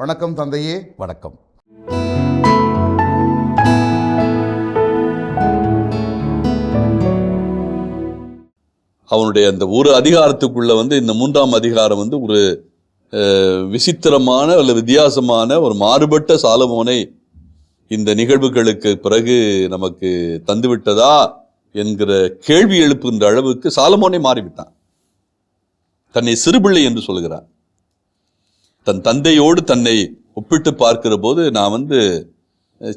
வணக்கம் தந்தையே. வணக்கம். அவனுடைய அந்த ஒரு அதிகாரத்துக்குள்ள வந்து இந்த மூன்றாம் அதிகாரம் வந்து ஒரு விசித்திரமான அல்லது வித்தியாசமான ஒரு மாறுபட்ட சாலமோனை இந்த நிகழ்வுகளுக்கு பிறகு நமக்கு தந்துவிட்டதா என்கிற கேள்வி எழுப்புகின்ற அளவுக்கு சாலமோனை மாறிவிட்டான். தன்னை சிறுபிள்ளை என்று சொல்கிறான் தன் தந்தையோடு தன்னை ஒப்பிட்டு பார்க்கிற போது நான் வந்து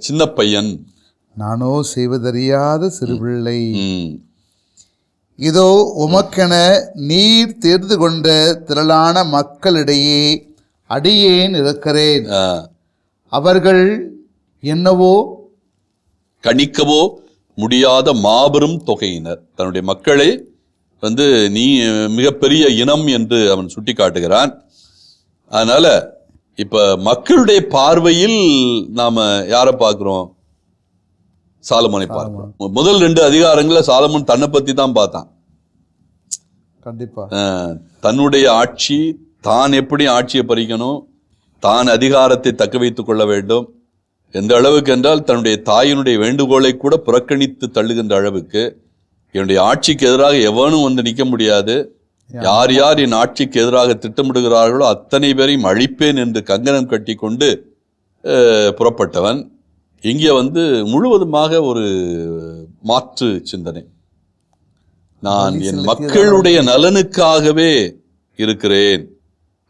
சின்ன பையன். நானோ செய்வதறியாத சிறுபிள்ளை இதோ உமக்கென நீர் தேர்ந்து கொண்ட திரளான மக்களிடையே அடியேன் இருக்கிறேன் அவர்கள் என்னவோ? கணிக்கவோ முடியாத மாபெரும் தொகையினர். தன்னுடைய மக்களை வந்து நீ மிகப்பெரிய இனம் என்று அவன் சுட்டி காட்டுகிறான் அதனால இப்ப மக்களுடைய பார்வையில் நாம யாரை பார்க்கிறோம்? சாலமோனை பார்க்கிறோம். முதல் ரெண்டு அதிகாரங்கள சாலமோன் தன்னை பத்தி தான் பார்த்தான். கண்டிப்பா. அஹ், தன்னுடைய ஆட்சி தான் எப்படி ஆட்சியை பறிக்கணும் தான் அதிகாரத்தை தக்க வைத்துக் கொள்ள வேண்டும் எந்த அளவுக்கு என்றால் தன்னுடைய தாயினுடைய வேண்டுகோளை கூட புறக்கணித்து தள்ளுகின்ற அளவுக்கு என்னுடைய ஆட்சிக்கு எதிராக எவனும் வந்து நிற்க முடியாது யார் யார் என் ஆட்சிக்கு எதிராக திட்டமிடுகிறார்களோ அத்தனை பேரையும் அழிப்பேன் என்று கங்கணம் கட்டி கொண்டு புறப்பட்டவன். இங்கே வந்து முழுவதுமாக ஒரு மாற்று சிந்தனை. நான் என் மக்களுடைய நலனுக்காகவே இருக்கிறேன்.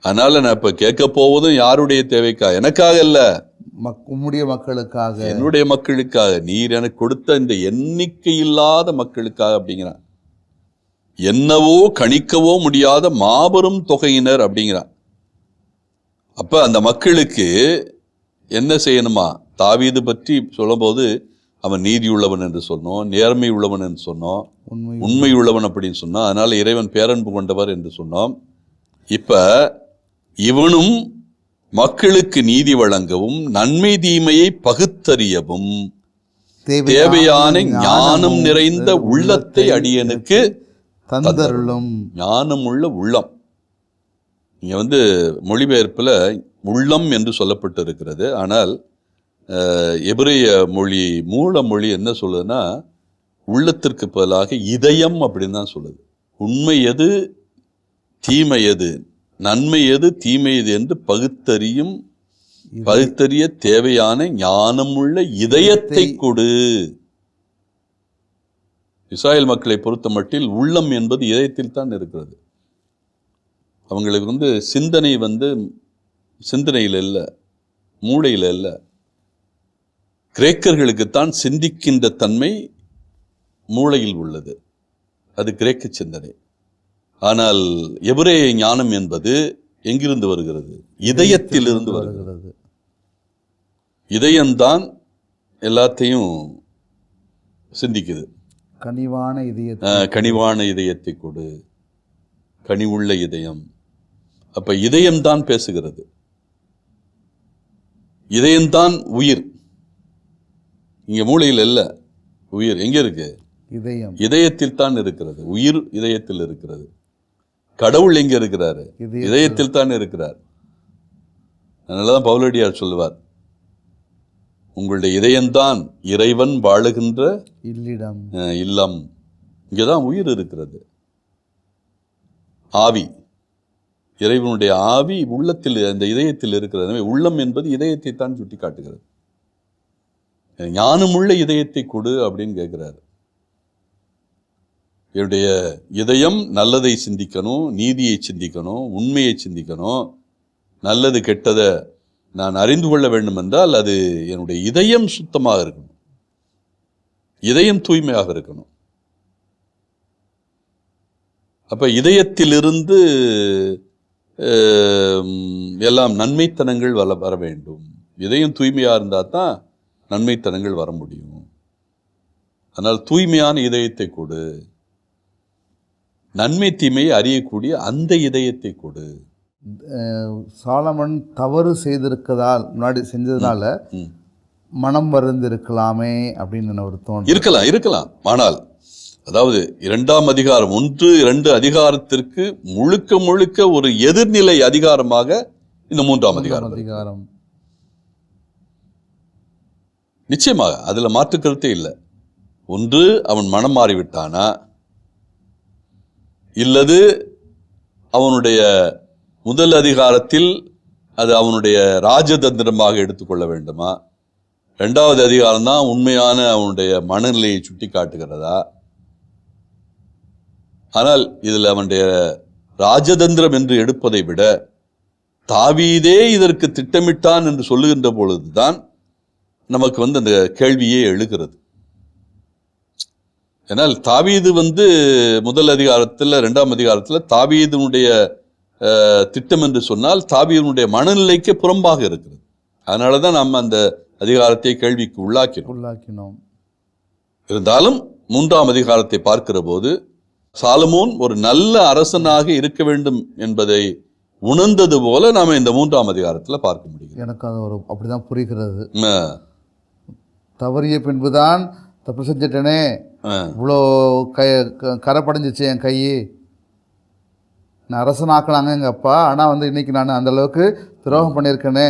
அதனால நான் இப்ப கேட்க போவதும் யாருடைய தேவைக்கா? எனக்காக இல்ல உம்முடைய மக்களுக்காக. என்னுடைய மக்களுக்காக. நீர் எனக்கு கொடுத்த இந்த எண்ணிக்கை இல்லாத மக்களுக்காக அப்படிங்கிறான். என்னவோ கணிக்கவோ முடியாத மாபெரும் தொகையினர் அப்படிங்கிறான். அப்ப அந்த மக்களுக்கு என்ன செய்யணுமா? தாவீது பற்றி சொல்லும்போது அவன் நீதி உள்ளவன் என்று சொன்னோம் நேர்மை உள்ளவன் என்று சொன்னோம் உண்மை உள்ளவன் அப்படின்னு சொன்னோம் அதனால இறைவன் பேரன்பு கொண்டவர் என்று சொன்னோம். இப்ப இவனும் மக்களுக்கு நீதி வழங்கவும் நன்மை தீமையை பகுத்தறியவும் தேவையான ஞானம் நிறைந்த உள்ளத்தை அடியனுக்கு தந்தருளும். ஞானம் உள்ள உள்ளம். இங்க வந்து மொழிபெயர்ப்புல உள்ளம் என்று சொல்லப்பட்டு இருக்கிறது ஆனால் எபிரேய மொழி மூல மொழி என்ன சொல்லுதுன்னா உள்ளத்திற்கு பதிலாக இதயம் அப்படின்னு தான் சொல்லுது. உண்மை எது தீமை எது? நன்மை எது தீமை எது என்று பகுத்தறியும் பகுத்தறிய தேவையான ஞானமுள்ள இதயத்தை கொடு. இஸ்ராயேல் மக்களை பொறுத்த மட்டில் உள்ளம் என்பது இதயத்தில் தான் இருக்கிறது. அவங்களுக்கு வந்து சிந்தனை வந்து சிந்தனையில் இல்லை மூளையில் இல்லை கிரேக்கர்களுக்குத்தான் சிந்திக்கின்ற தன்மை மூளையில் உள்ளது. அது கிரேக்க சிந்தனை. ஆனால் எபிரேய ஞானம் என்பது எங்கிருந்து வருகிறது? இதயத்திலிருந்து வருகிறது. இதயம்தான் எல்லாத்தையும் சிந்திக்குது. கனிவான இதயத்தை கனிவான இதயத்தை கொடு. கனிவுள்ள இதயம். அப்ப இதயம்தான் பேசுகிறது. இதயம்தான் உயிர். இங்க மூளையில் இல்ல. உயிர். எங்க இருக்கு? இதயம். இதயத்தில் தான் இருக்கிறது. உயிர் இதயத்தில் இருக்கிறது. கடவுள் எங்க இருக்கிறாரு? இதயத்தில். இதயத்தில் தான் இருக்கிறார். அதனாலதான் பவுலடியார் சொல்லுவார். உங்களுடைய இதயம்தான் இறைவன் வாழுகின்ற இல்லிடம். இல்லம். இங்கே தான் உயிர் இருக்கிறது. ஆவி. இறைவனுடைய ஆவி உள்ளத்தில் அந்த இதயத்தில் இருக்கிறது. எனவே உள்ளம் என்பது இதயத்தை தான் சுட்டி காட்டுகிறது ஞானமுள்ள இதயத்தை கொடு அப்படின்னு கேட்கிறாரு. என்னுடைய இதயம் நல்லதை சிந்திக்கணும் நீதியை சிந்திக்கணும் உண்மையை சிந்திக்கணும் நல்லது கெட்டதை நான் அறிந்து கொள்ள வேண்டும் என்றால் அது என்னுடைய இதயம் சுத்தமாக இருக்கணும். இதயம் தூய்மையாக இருக்கணும். அப்ப இதயத்திலிருந்து எல்லாம் நன்மைத்தனங்கள் வர வர வேண்டும். இதயம் தூய்மையாக இருந்தால் தான் நன்மைத்தனங்கள் வர முடியும். அதனால் தூய்மையான இதயத்தை கொடு. நன்மை தீமையை அறியக்கூடிய அந்த இதயத்தை கொடு. சாலமன் தவறு செய்திருக்கதால் முன்னாடி செஞ்சதுனால. மனம் மருந்து இருக்கலாமே அப்படின்னு ஒரு தோணும் இருக்கலாம் இருக்கலாம் ஆனால் அதாவது இரண்டாம் அதிகாரம் ஒன்று இரண்டு அதிகாரத்திற்கு முழுக்க முழுக்க ஒரு எதிர்நிலை அதிகாரமாக இந்த மூன்றாம் அதிகாரம். அதிகாரம் நிச்சயமாக அதுல மாற்று கருத்தே இல்லை ஒன்று அவன் மனம் மாறிவிட்டானா இல்லது அவனுடைய முதல் அதிகாரத்தில் அது அவனுடைய ராஜதந்திரமாக எடுத்துக்கொள்ள வேண்டுமா? ரெண்டாவது அதிகாரம் தான் உண்மையான அவனுடைய மனநிலையை சுட்டி காட்டுகிறதா ஆனால் இதில் அவனுடைய ராஜதந்திரம் என்று எடுப்பதை விட தாவீதே இதற்கு திட்டமிட்டான் என்று சொல்லுகின்ற பொழுதுதான் நமக்கு வந்து அந்த கேள்வியே எழுகிறது. ஏன்னால் தாவீது வந்து முதல் அதிகாரத்தில் ரெண்டாம் அதிகாரத்தில் தாவீதுனுடைய திட்டம் என்று சொன்னால் தாவீதுனுடைய மனநிலைக்கு புறம்பாக இருக்கிறது. அதனால தான் நம்ம அந்த அதிகாரத்தை கேள்விக்கு உள்ளாக்கினோம். உள்ளாக்கினோம். இருந்தாலும் மூன்றாம் அதிகாரத்தை பார்க்கிற போது சாலமோன் ஒரு நல்ல அரசனாக இருக்க வேண்டும் என்பதை உணர்ந்தது போல நாம இந்த மூன்றாம் அதிகாரத்துல பார்க்க முடியும் எனக்கு அது ஒரு அப்படிதான் புரிகிறது. தவறிய பின்புதான் தப்பு செஞ்சிட்டேனே. இவ்வளோ கை கரை படைஞ்சிச்சு என் கை நான் அரசனாக்குனாங்க எங்கள் அப்பா. ஆனால் வந்து இன்னைக்கு நான் அந்த அளவுக்கு துரோகம் பண்ணியிருக்கேனே.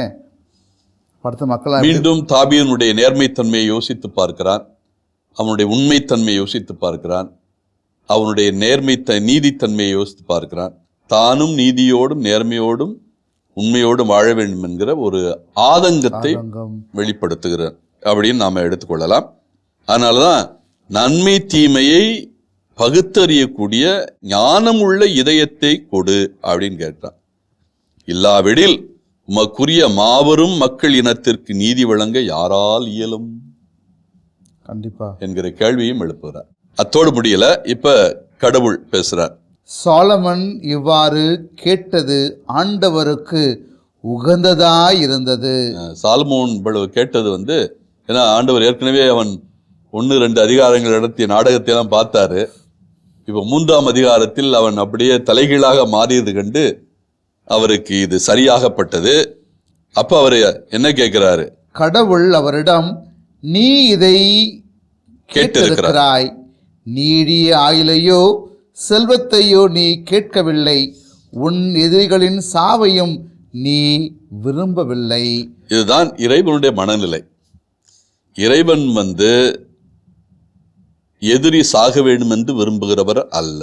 படுத்த மக்கள் மீண்டும் தாபியனுடைய நேர்மைத்தன்மையை யோசித்து பார்க்கிறான் அவனுடைய உண்மைத்தன்மையை யோசித்து பார்க்கிறான் அவனுடைய நேர்மைத்த நீதித்தன்மையை யோசித்து பார்க்கிறான் தானும் நீதியோடும் நேர்மையோடும் உண்மையோடும் வாழ வேண்டும் என்கிற ஒரு ஆதங்கத்தை வெளிப்படுத்துகிறார். அப்படின்னு நாம எடுத்துக்கொள்ளலாம். அதனால தான் நன்மை தீமையை பகுத்தறியக்கூடிய ஞானமுள்ள இதயத்தை கொடு அப்படின்னு கேட்டான். இல்லாவிடில் உமக்குரிய மாபெரும் மக்கள் இனத்திற்கு நீதி வழங்க யாரால் இயலும்? கண்டிப்பா. என்கிற கேள்வியும் எழுப்புகிறார். அத்தோடு முடியல இப்ப கடவுள் பேசுறார். சாலமன் இவ்வாறு கேட்டது ஆண்டவருக்கு உகந்ததாய் இருந்தது சாலமோன் கேட்டது வந்து ஏன்னா ஆண்டவர் ஏற்கனவே அவன் ஒன்று ரெண்டு அதிகாரங்கள் நடத்திய நாடகத்தை எல்லாம் பார்த்தாரு. இப்போ மூன்றாம் அதிகாரத்தில் அவன் அப்படியே தலைகீழாக மாறியது கண்டு அவருக்கு இது சரியாகப்பட்டது. அப்ப அவர் என்ன கேட்கிறாரு? கடவுள் அவரிடம் நீ இதை கேட்டிருக்கிறாய். நீடிய ஆயுளையோ செல்வத்தையோ நீ கேட்கவில்லை. உன் எதிரிகளின் சாவையும் நீ விரும்பவில்லை. இதுதான் இறைவனுடைய மனநிலை. இறைவன் வந்து எதிரி சாக வேண்டும் என்று விரும்புகிறவர் அல்ல.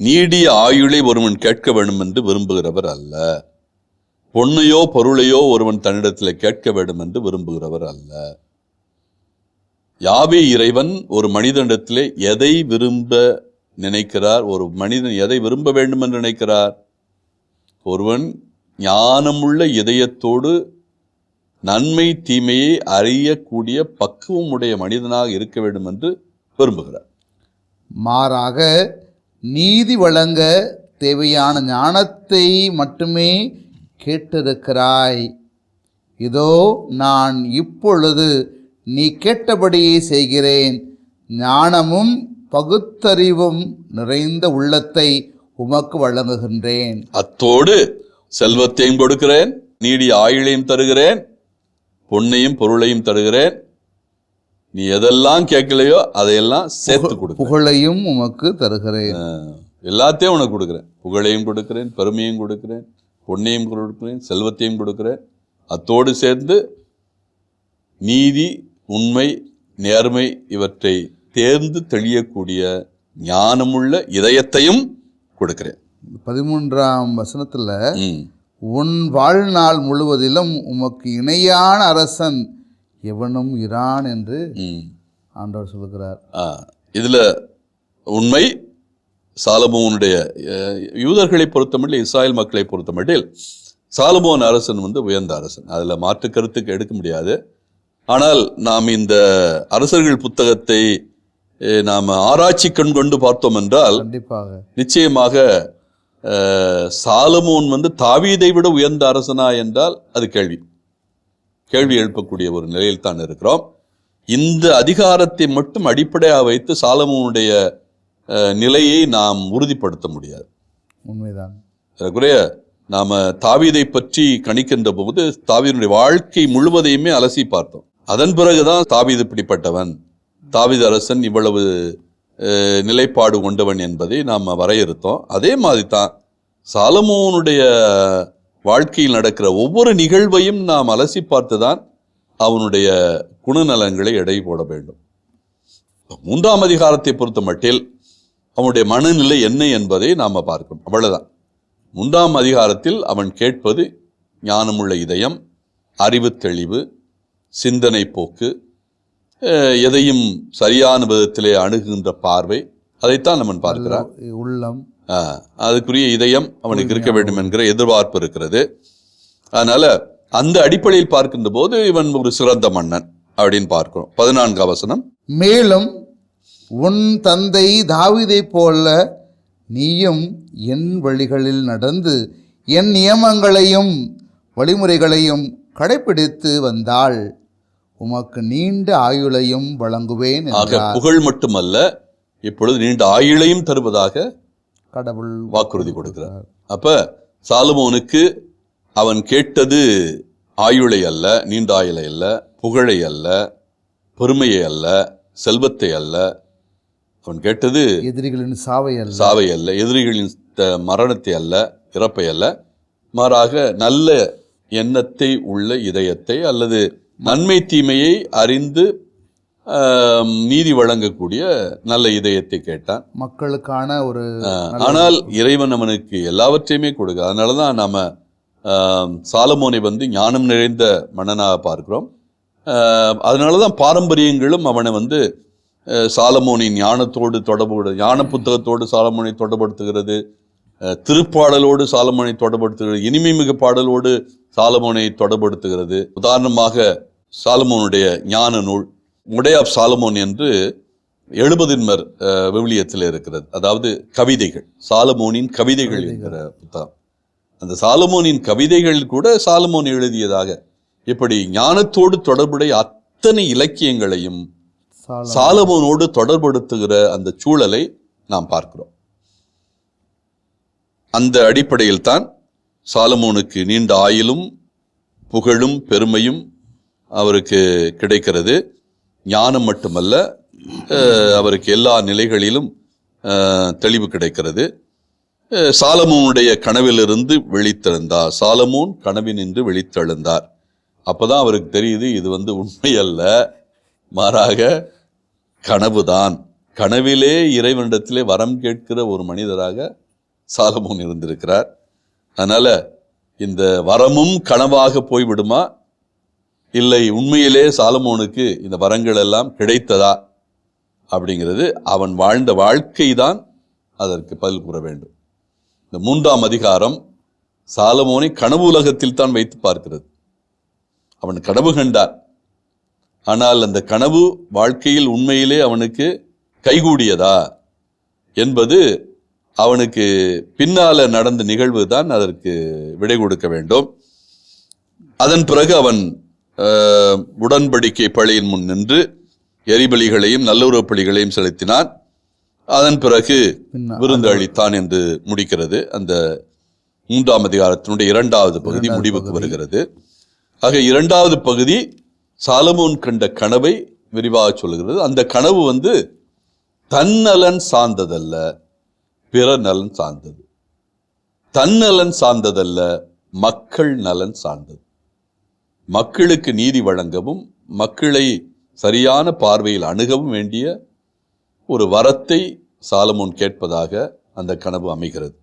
நீடிய ஆயுளை ஒருவன் கேட்க வேண்டும் என்று விரும்புகிறவர் அல்ல. பொன்னையோ பொருளையோ ஒருவன் தன்னிடத்தில் கேட்க வேண்டும் என்று விரும்புகிறவர் அல்ல. யாவே இறைவன் ஒரு மனிதனிடத்திலே எதை விரும்ப நினைக்கிறார்? ஒரு மனிதன் எதை விரும்ப வேண்டும் என்று நினைக்கிறார்? ஒருவன் ஞானமுள்ள இதயத்தோடு நன்மை தீமையை அறியக்கூடிய பக்குவம் உடைய மனிதனாக இருக்க வேண்டும் என்று விரும்புகிறார். மாறாக நீதி வழங்க தேவையான ஞானத்தை மட்டுமே கேட்டிருக்கிறாய். இதோ நான் இப்பொழுது நீ கேட்டபடியே செய்கிறேன். ஞானமும் பகுத்தறிவும் நிறைந்த உள்ளத்தை உமக்கு வழங்குகின்றேன். அத்தோடு செல்வத்தையும் கொடுக்கிறேன் நீடிய ஆயுளையும் தருகிறேன். பொன்னையும் பொருளையும் தருகிறேன். நீ எதெல்லாம் கேட்கலையோ அதையெல்லாம் சேர்த்து கொடுக்கிறேன். புகழையும் உமக்கு தருகிறேன். எல்லாத்தையும் உனக்கு கொடுக்குறேன். புகழையும் கொடுக்கிறேன் பெருமையும் கொடுக்கிறேன் பொன்னையும் கொடுக்கிறேன் செல்வத்தையும் கொடுக்கிறேன். அத்தோடு சேர்ந்து நீதி உண்மை நேர்மை இவற்றை தேர்ந்து தெளியக்கூடிய ஞானமுள்ள இதயத்தையும் கொடுக்கிறேன். பதிமூன்றாம் வசனத்தில் உன் வாழ்நாள் முழுவதிலும் உமக்கு இணையான அரசன் எவனும் இரான் என்று ஆண்டவர் சொல்கிறார் ஆ, இதுல உண்மை சாலமோனுடைய யூதர்களை பொறுத்தமட்டில் இஸ்ராயல் மக்களை பொறுத்தமட்டில் சாலமோன் அரசன் வந்து உயர்ந்த அரசன். அதுல மாற்று கருத்துக்கு எடுக்க முடியாது. ஆனால் நாம் இந்த அரசர்கள் புத்தகத்தை நாம் ஆராய்ச்சி கண் கொண்டு பார்த்தோம் என்றால் கண்டிப்பாக. நிச்சயமாக சாலமோன் வந்து தாவீதை விட உயர்ந்த அரசனா என்றால் அது கேள்வி. கேள்வி எழுப்பக்கூடிய ஒரு நிலையில் தான் இருக்கிறோம். இந்த அதிகாரத்தை மட்டும் அடிப்படையாக வைத்து சாலமோனுடைய நிலையை நாம் உறுதிப்படுத்த முடியாது. உண்மைதான். ஏறக்குறைய நாம தாவீதை பற்றி கணிக்கின்ற போது தாவீதுடைய வாழ்க்கை முழுவதையுமே அலசி பார்த்தோம். அதன் பிறகுதான் தாவீது இப்படிப்பட்டவன் தாவீது அரசன் இவ்வளவு நிலைப்பாடு கொண்டவன் என்பதை நாம் வரையறுத்தோம். அதே மாதிரி தான் சாலமோனுடைய வாழ்க்கையில் நடக்கிற ஒவ்வொரு நிகழ்வையும் நாம் அலசி பார்த்துதான் அவனுடைய குணநலங்களை எடை போட வேண்டும். மூன்றாம் அதிகாரத்தை பொறுத்த மட்டில் அவனுடைய மனநிலை என்ன என்பதை நாம் பார்க்கணும். அவ்வளவுதான். மூன்றாம் அதிகாரத்தில் அவன் கேட்பது ஞானமுள்ள இதயம் அறிவு தெளிவு சிந்தனை போக்கு எதையும் சரியான விதத்திலே அணுகுகின்ற பார்வை அதைத்தான் அவன் பார்க்கிறான். உள்ளம். அதுக்குரிய இதயம் அவனுக்கு இருக்க வேண்டும் என்கிற எதிர்பார்ப்பு இருக்கிறது. அதனால அந்த அடிப்படையில் பார்க்கின்ற போது இவன் ஒரு சிறந்த மன்னன் அப்படின்னு பார்க்கிறோம். பதினான்காம் வசனம். மேலும் உன் தந்தை தாவீதைப் போல நீயும் என் வழிகளில் நடந்து என் நியமங்களையும் வழிமுறைகளையும் கடைப்பிடித்து வந்தால் உமக்கு நீண்ட ஆயுளையும் வழங்குவேன் ஆக புகழ் மட்டுமல்ல இப்பொழுது நீண்ட ஆயுளையும் தருவதாக கடவுள் வாக்குறுதி கொடுக்கிறார். அப்ப சாலமோனுக்கு அவன் கேட்டது ஆயுளை அல்ல நீண்ட ஆயுளை அல்ல புகழை அல்ல பெருமையை அல்ல செல்வத்தை அல்ல. அவன் கேட்டது எதிரிகளின் சாவை அல்ல. சாவை அல்ல எதிரிகளின் மரணத்தை அல்ல இறப்பை அல்ல. மாறாக நல்ல எண்ணத்தை உள்ள இதயத்தை அல்லது நன்மை தீமையை அறிந்து நீதி வழங்கக்கூடிய நல்ல இதயத்தை கேட்டான். மக்களுக்கான ஒரு ஆனால் இறைவன் அவனுக்கு எல்லாவற்றையுமே கொடுக்க அதனால தான் நாம ஆம், சாலமோனை வந்து ஞானம் நிறைந்த மன்னனாக பார்க்கிறோம். அதனால தான் பாரம்பரியங்களும் அவனை வந்து சாலமோனின் ஞானத்தோடு தொடர்பு ஞான புத்தகத்தோடு சாலமோனை தொடர்படுத்துகிறது திருப்பாடலோடு சாலமோனை தொடர்படுத்துகிறது. இனிமை மிகு பாடலோடு சாலமோனை தொடர்படுத்துகிறது. உதாரணமாக சாலமோனுடைய ஞான நூல் ஆஃப் சாலமோன் என்று எழுபதின்மர் விவிலியத்தில் இருக்கிறது. அதாவது கவிதைகள். சாலமோனின் கவிதைகள் என்கிற புத்தகம். அந்த சாலமோனின் கவிதைகள் கூட சாலமோன் எழுதியதாக இப்படி ஞானத்தோடு தொடர்புடைய அத்தனை இலக்கியங்களையும் சால சாலமோனோடு தொடர்படுத்துகிற அந்த சூழலை நாம் பார்க்கிறோம். அந்த அடிப்படையில் தான் சாலமோனுக்கு நீண்ட ஆயிலும் புகழும் பெருமையும் அவருக்கு கிடைக்கிறது. ஞானம் மட்டுமல்ல அவருக்கு எல்லா நிலைகளிலும் தெளிவு கிடைக்கிறது. சாலமோனுடைய கனவிலிருந்து வெளித்தெழுந்தார். சாலமோன் கனவினின்று விழித்தழுந்தார் அப்போ தான் அவருக்கு தெரியுது இது வந்து உண்மை அல்ல மாறாக கனவுதான். கனவிலே இறைவனிடத்திலே வரம் கேட்கிற ஒரு மனிதராக சாலமோன் இருந்திருக்கிறார். அதனால் இந்த வரமும் கனவாக போய்விடுமா? இல்லை உண்மையிலே சாலமோனுக்கு இந்த வரங்கள் எல்லாம் கிடைத்ததா? அப்படிங்கிறது அவன் வாழ்ந்த வாழ்க்கை தான் அதற்கு பதில் கூற வேண்டும். இந்த மூன்றாம் அதிகாரம் சாலமோனை கனவு உலகத்தில் தான் வைத்து பார்க்கிறது. அவன் கனவு கண்டார் ஆனால் அந்த கனவு வாழ்க்கையில் உண்மையிலே அவனுக்கு கைகூடியதா? என்பது அவனுக்கு பின்னால நடந்த நிகழ்வு தான் அதற்கு விடை கொடுக்க வேண்டும். அதன் பிறகு அவன் உடன்படிக்கை பழியின் முன் நின்று எரிபலிகளையும் நல்லுறவு பலிகளையும் செலுத்தினான். அதன் பிறகு விருந்து அளித்தான் என்று முடிக்கிறது. அந்த மூன்றாம் அதிகாரத்தினுடைய இரண்டாவது பகுதி முடிவுக்கு. வருகிறது. ஆக இரண்டாவது பகுதி சாலமோன் கண்ட கனவை விரிவாக சொல்லுகிறது. அந்த கனவு வந்து தன்னலன் சார்ந்ததல்ல. பிற நலன் சார்ந்தது. தன்னலன் சார்ந்ததல்ல மக்கள் நலன் சார்ந்தது. மக்களுக்கு நீதி வழங்கவும் மக்களை சரியான பார்வையில் அணுகவும் வேண்டிய ஒரு வரத்தை சாலமோன் கேட்பதாக அந்த கனவு அமைகிறது.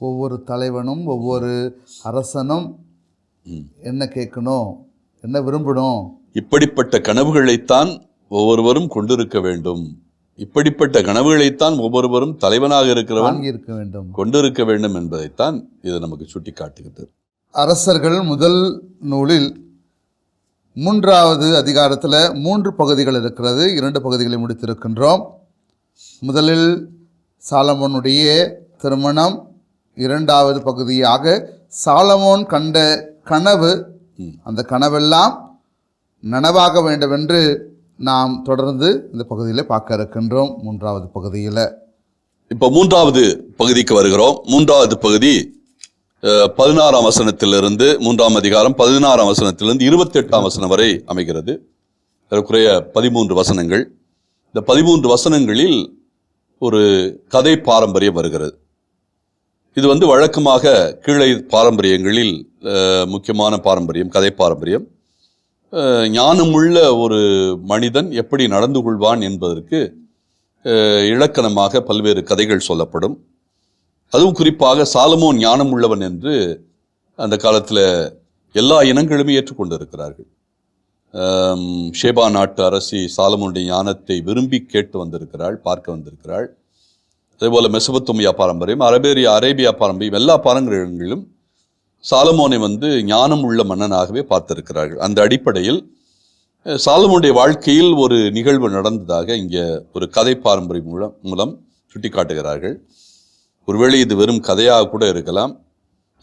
ஒவ்வொரு தலைவனும் ஒவ்வொரு அரசனும் என்ன கேட்கணும் என்ன விரும்பணும்? இப்படிப்பட்ட கனவுகளைத்தான் ஒவ்வொருவரும் கொண்டிருக்க வேண்டும். இப்படிப்பட்ட கனவுகளைத்தான் ஒவ்வொருவரும் தலைவனாக இருக்கிறவன் இருக்க வேண்டும். கொண்டிருக்க வேண்டும் என்பதைத்தான் இது நமக்கு சுட்டி காட்டுகிறது அரசர்கள் முதல் நூலில் மூன்றாவது அதிகாரத்தில் மூன்று பகுதிகள் இருக்கிறது. இரண்டு பகுதிகளை முடித்திருக்கின்றோம். முதலில் சாலமோனுடைய திருமணம் இரண்டாவது பகுதியாக சாலமோன் கண்ட கனவு அந்த கனவெல்லாம் நனவாக வேண்டும் என்று நாம் தொடர்ந்து இந்த பகுதியில் பார்க்க இருக்கின்றோம். மூன்றாவது பகுதியில். இப்போ மூன்றாவது பகுதிக்கு வருகிறோம். மூன்றாவது பகுதி பதினாறாம் வசனத்திலிருந்து மூன்றாம் அதிகாரம் பதினாறாம் வசனத்திலிருந்து இருபத்தி எட்டாம் வசனம் வரை அமைகிறது. ஏறக்குறைய பதிமூன்று வசனங்கள். இந்த பதிமூன்று வசனங்களில் ஒரு கதை பாரம்பரியம் வருகிறது. இது வந்து வழக்கமாக கீழே பாரம்பரியங்களில் முக்கியமான பாரம்பரியம் கதை பாரம்பரியம். ஞானமுள்ள ஒரு மனிதன் எப்படி நடந்து கொள்வான் என்பதற்கு இலக்கணமாக பல்வேறு கதைகள் சொல்லப்படும். அதுவும் குறிப்பாக சாலமோன் ஞானம் உள்ளவன் என்று அந்த காலத்தில் எல்லா இனங்களுமே ஏற்றுக்கொண்டிருக்கிறார்கள். ஷேபா நாட்டு அரசி சாலமோனுடைய ஞானத்தை விரும்பி கேட்டு வந்திருக்கிறாள் பார்க்க வந்திருக்கிறாள். அதேபோல் மெசபத்தோமியா பாரம்பரியம் அரபேரியா அரேபியா பாரம்பரியம் எல்லா பாரம்பரியங்களிலும் சாலமோனை வந்து ஞானம் உள்ள மன்னனாகவே பார்த்திருக்கிறார்கள். அந்த அடிப்படையில் சாலமோனுடைய வாழ்க்கையில் ஒரு நிகழ்வு நடந்ததாக இங்கே ஒரு கதை பாரம்பரியம் மூலம் மூலம் சுட்டிக்காட்டுகிறார்கள். ஒருவேளை இது வெறும் கதையாக கூட இருக்கலாம்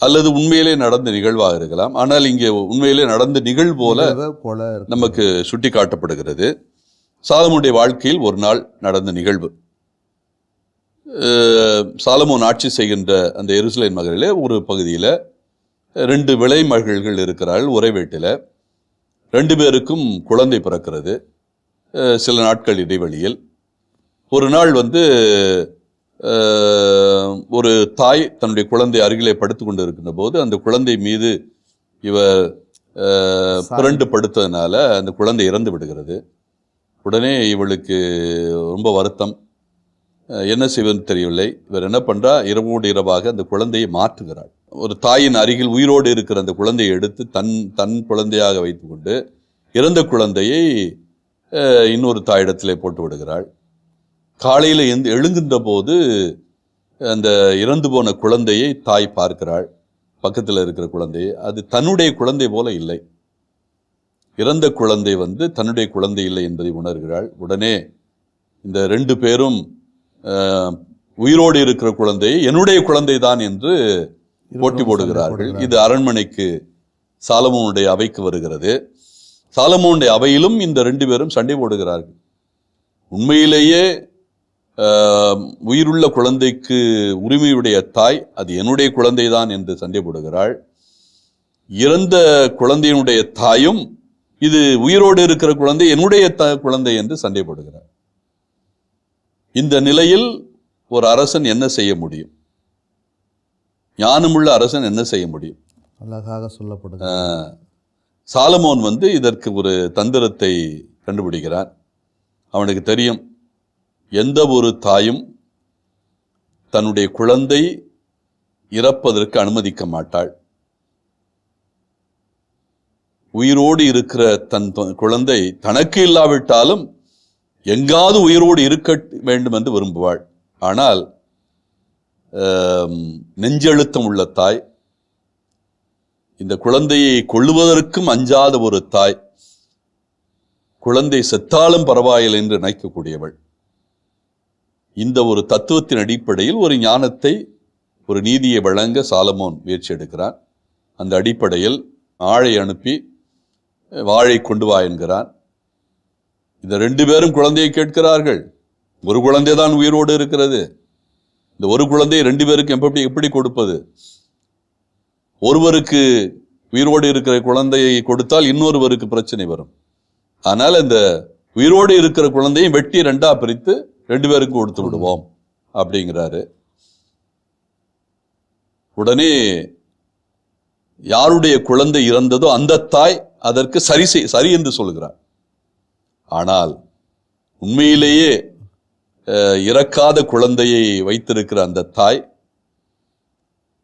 அல்லது உண்மையிலே நடந்த நிகழ்வாக இருக்கலாம். ஆனால் இங்கே உண்மையிலே நடந்த நிகழ்வு போல போல. நமக்கு சுட்டி காட்டப்படுகிறது சாலமோனுடைய வாழ்க்கையில் ஒரு நாள் நடந்த நிகழ்வு. சாலமோன் ஆட்சி செய்கின்ற அந்த எருசலேம் நகரிலே ஒரு பகுதியில் ரெண்டு விளை மகள்கள் இருக்கிறார்கள் ஒரே வீட்டில். ரெண்டு பேருக்கும் குழந்தை பிறக்கிறது. சில நாட்கள் இடைவெளியில். ஒரு நாள் வந்து ஒரு தாய் தன்னுடைய குழந்தை அருகிலே படுத்து கொண்டு இருக்கின்ற போது அந்த குழந்தை மீது இவ புரண்டு படுத்ததுனால அந்த குழந்தை இறந்து விடுகிறது. உடனே இவளுக்கு ரொம்ப வருத்தம். என்ன செய்வதுன்னு தெரியவில்லை. இவர் என்ன பண்ணுறா இரவோடு இரவாக அந்த குழந்தையை மாற்றுகிறாள். ஒரு தாயின் அருகில் உயிரோடு இருக்கிற அந்த குழந்தையை எடுத்து தன் தன் குழந்தையாக வைத்துக்கொண்டு இறந்த குழந்தையை இன்னொரு தாயிடத்திலே போட்டு விடுகிறாள். காலையில் எந்த எழுகின்ற போது அந்த இறந்து போன குழந்தையை தாய் பார்க்கிறாள். பக்கத்தில் இருக்கிற குழந்தையை. அது தன்னுடைய குழந்தை போல இல்லை. இறந்த குழந்தை வந்து தன்னுடைய குழந்தை இல்லை என்பதை உணர்கிறாள். உடனே இந்த ரெண்டு பேரும் உயிரோடு இருக்கிற குழந்தையை என்னுடைய குழந்தை தான் என்று போட்டி போடுகிறார்கள். இது அரண்மனைக்கு சாலமோனுடைய அவைக்கு வருகிறது. சாலமோனுடைய அவையிலும் இந்த ரெண்டு பேரும் சண்டை போடுகிறார்கள். உண்மையிலேயே உயிருள்ள குழந்தைக்கு உரிமையுடைய தாய் அது என்னுடைய குழந்தைதான் என்று சண்டை போடுகிறாள். இறந்த குழந்தையினுடைய தாயும் இது உயிரோடு இருக்கிற குழந்தை என்னுடைய த குழந்தை என்று சண்டை போடுகிறார். இந்த நிலையில் ஒரு அரசன் என்ன செய்ய முடியும்? ஞானமுள்ள அரசன் என்ன செய்ய முடியும்? அழகாக சொல்லப்படுது. ஆஹ், சாலமோன் வந்து இதற்கு ஒரு தந்திரத்தை கண்டுபிடிக்கிறான். அவனுக்கு தெரியும் எந்த ஒரு தாயும் தன்னுடைய குழந்தை இறப்பதற்கு அனுமதிக்க மாட்டாள். உயிரோடு இருக்கிற தன் குழந்தை தனக்கு இல்லாவிட்டாலும் எங்காவது உயிரோடு இருக்க வேண்டும் என்று விரும்புவாள். ஆனால் நெஞ்செழுத்தம் உள்ள தாய் இந்த குழந்தையை கொள்ளுவதற்கும் அஞ்சாத ஒரு தாய் குழந்தை செத்தாலும் பரவாயில்லை என்று நினைக்கக்கூடியவள். இந்த ஒரு தத்துவத்தின் அடிப்படையில் ஒரு ஞானத்தை ஒரு நீதியை வழங்க சாலமோன் முயற்சி எடுக்கிறான். அந்த அடிப்படையில் ஆழை அனுப்பி வாழை கொண்டு வா என்கிறான். இந்த ரெண்டு பேரும் குழந்தையை கேட்கிறார்கள். ஒரு குழந்தை தான் உயிரோடு இருக்கிறது. இந்த ஒரு குழந்தையை ரெண்டு பேருக்கு எப்படி எப்படி கொடுப்பது? ஒருவருக்கு உயிரோடு இருக்கிற குழந்தையை கொடுத்தால் இன்னொருவருக்கு பிரச்சனை வரும். ஆனால் இந்த உயிரோடு இருக்கிற குழந்தையும் வெட்டி ரெண்டா பிரித்து ரெண்டு பேருக்கும் கொடுத்து விடுவோம் அப்படிங்கிறாரு. உடனே யாருடைய குழந்தை இறந்ததோ அந்த தாய் அதற்கு சரி சரி என்று சொல்கிறார். ஆனால் உண்மையிலேயே இறக்காத குழந்தையை வைத்திருக்கிற அந்த தாய்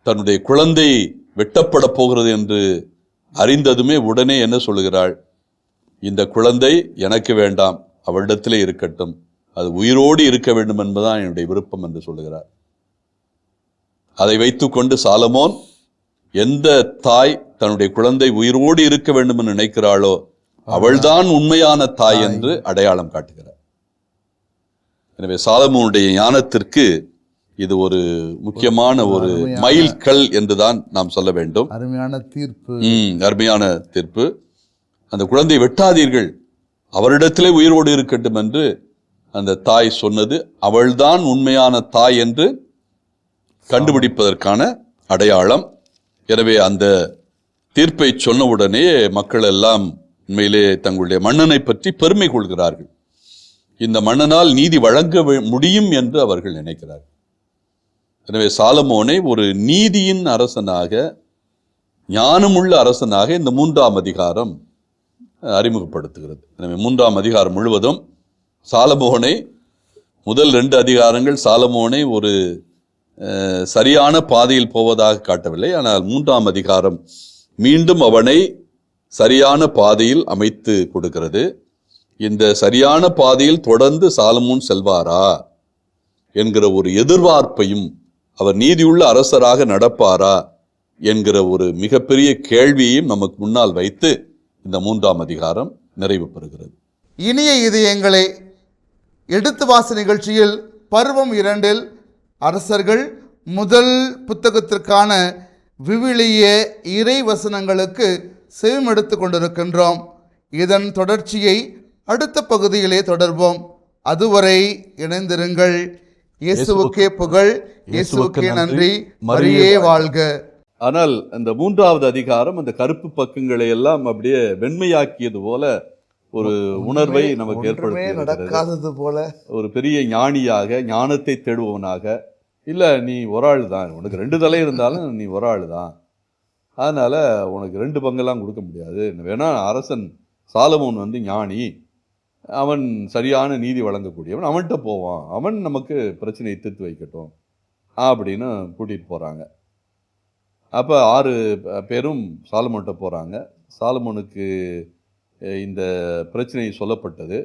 தன்னுடைய குழந்தை வெட்டப்பட போகிறது என்று அறிந்ததுமே உடனே என்ன சொல்லுகிறாள்? இந்த குழந்தை எனக்கு வேண்டாம் அவளிடத்திலே இருக்கட்டும். அது உயிரோடு இருக்க வேண்டும் என்பதுதான் என்னுடைய விருப்பம் என்று சொல்லுகிறார். அதை வைத்துக்கொண்டு சாலமோன் எந்த தாய் தன்னுடைய குழந்தை உயிரோடு இருக்க வேண்டும் என்று நினைக்கிறாளோ அவள்தான் உண்மையான தாய் என்று அடையாளம் காட்டுகிறார். எனவே சாலமோனுடைய ஞானத்திற்கு இது ஒரு முக்கியமான ஒரு மைல்கல் என்றுதான் நாம் சொல்ல வேண்டும். அருமையான தீர்ப்பு. அருமையான தீர்ப்பு. அந்த குழந்தை வெட்டாதீர்கள். அவரிடத்திலே உயிரோடு இருக்கட்டும் என்று அந்த தாய் சொன்னது. அவள்தான் உண்மையான தாய் என்று கண்டுபிடிப்பதற்கான அடையாளம். எனவே அந்த தீர்ப்பை சொன்னவுடனே மக்கள் எல்லாம் உண்மையிலே தங்களுடைய மன்னனை பற்றி பெருமை கொள்கிறார்கள். இந்த மன்னனால் நீதி வழங்க முடியும் என்று அவர்கள் நினைக்கிறார்கள். எனவே சாலமோனை ஒரு நீதியின் அரசனாக ஞானமுள்ள அரசனாக இந்த மூன்றாம் அதிகாரம் அறிமுகப்படுத்துகிறது. எனவே மூன்றாம் அதிகாரம் முழுவதும் சாலமோனை முதல் ரெண்டு அதிகாரங்கள் சாலமோனை ஒரு சரியான பாதையில் போவதாக காட்டவில்லை. ஆனால் மூன்றாம் அதிகாரம் மீண்டும் அவனை சரியான பாதையில் அமைத்து கொடுக்கிறது. இந்த சரியான பாதையில் தொடர்ந்து சாலமோன் செல்வாரா? என்கிற ஒரு எதிர்பார்ப்பையும் அவர் நீதியுள்ள அரசராக நடப்பாரா? என்கிற ஒரு மிகப்பெரிய கேள்வியையும் நமக்கு முன்னால் வைத்து இந்த மூன்றாம் அதிகாரம் நிறைவு பெறுகிறது. இனிய இதயங்களை எடுத்து வாச நிகழ்ச்சியில் பருவம் இரண்டில் அரசர்கள் முதல் புத்தகத்திற்கான விவிலிய இறை வசனங்களுக்கு செவிமெடுத்து கொண்டிருக்கின்றோம். இதன் தொடர்ச்சியை அடுத்த பகுதியிலே தொடர்வோம். அதுவரை இணைந்திருங்கள். இயேசுவுக்கே புகழ். இயேசுவுக்கே நன்றி. மரியே வாழ்க. ஆனால் அந்த மூன்றாவது அதிகாரம் அந்த கருப்பு பக்கங்களை எல்லாம் அப்படியே வெண்மையாக்கியது போல ஒரு உணர்வை நமக்கு ஏற்படுத்தி நடக்காதது போல. ஒரு பெரிய ஞானியாக ஞானத்தை தேடுபவனாக இல்லை நீ ஒரு ஆள் தான் உனக்கு ரெண்டு தலை இருந்தாலும் நீ ஒரு ஆள் தான் அதனால் உனக்கு ரெண்டு பங்கெல்லாம் கொடுக்க முடியாது. வேணால் அரசன் சாலமோன் வந்து ஞானி. அவன் சரியான நீதி வழங்கக்கூடியவன். அவன்கிட்ட போவான். அவன் நமக்கு பிரச்சனையை தீர்த்து வைக்கட்டும். அப்படின்னு கூட்டிகிட்டு போகிறாங்க அப்போ ஆறு பேரும் சாலமோன்கிட்ட போகிறாங்க சாலமோனுக்கு இந்த பிரச்சனை சொல்லப்பட்டது.